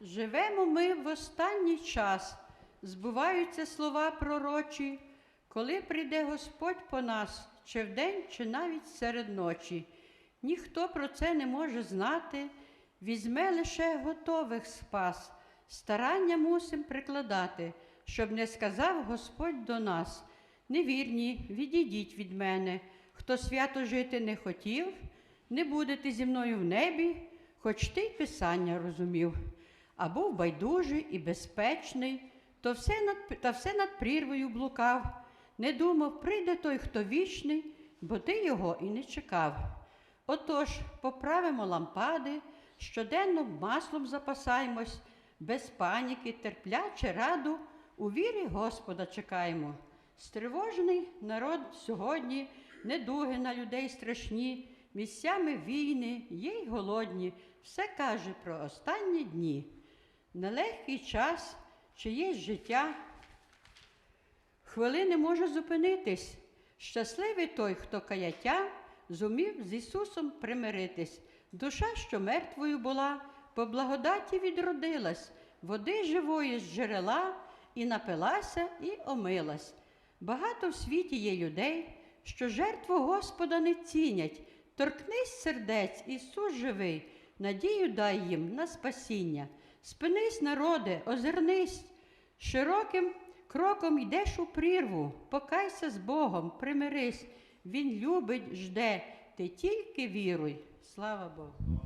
Живемо ми в останній час, збуваються слова пророчі, коли прийде Господь по нас, чи вдень, чи навіть серед ночі. Ніхто про це не може знати, візьме лише готових спас. Старання мусим прикладати, щоб не сказав Господь до нас. Невірні, відійдіть від мене, хто свято жити не хотів, не будете зі мною в небі, хоч ти й писання розумів, а був байдужий і безпечний, то все над, та все над прірвою блукав, не думав, прийде той, хто вічний, бо ти його і не чекав. Отож, поправимо лампади, щоденно маслом запасаємось, без паніки, терпляче раду, у вірі Господа чекаємо. Стривожений народ сьогодні, недуги на людей страшні, місцями війни, є й голодні, все каже про останні дні. Нелегкий час, чиєсь життя, хвилини може зупинитись. Щасливий той, хто каяття зумів з Ісусом примиритись. Душа, що мертвою була, по благодаті відродилась, води живої з джерела і напилася, і омилась. Багато в світі є людей, що жертву Господа не цінять. Торкнись сердець, Ісус живий, надію дай їм на спасіння. Спинись, народе, озирнись, широким кроком йдеш у прірву, покайся з Богом, примирись. Він любить, жде, ти тільки віруй. Слава Богу.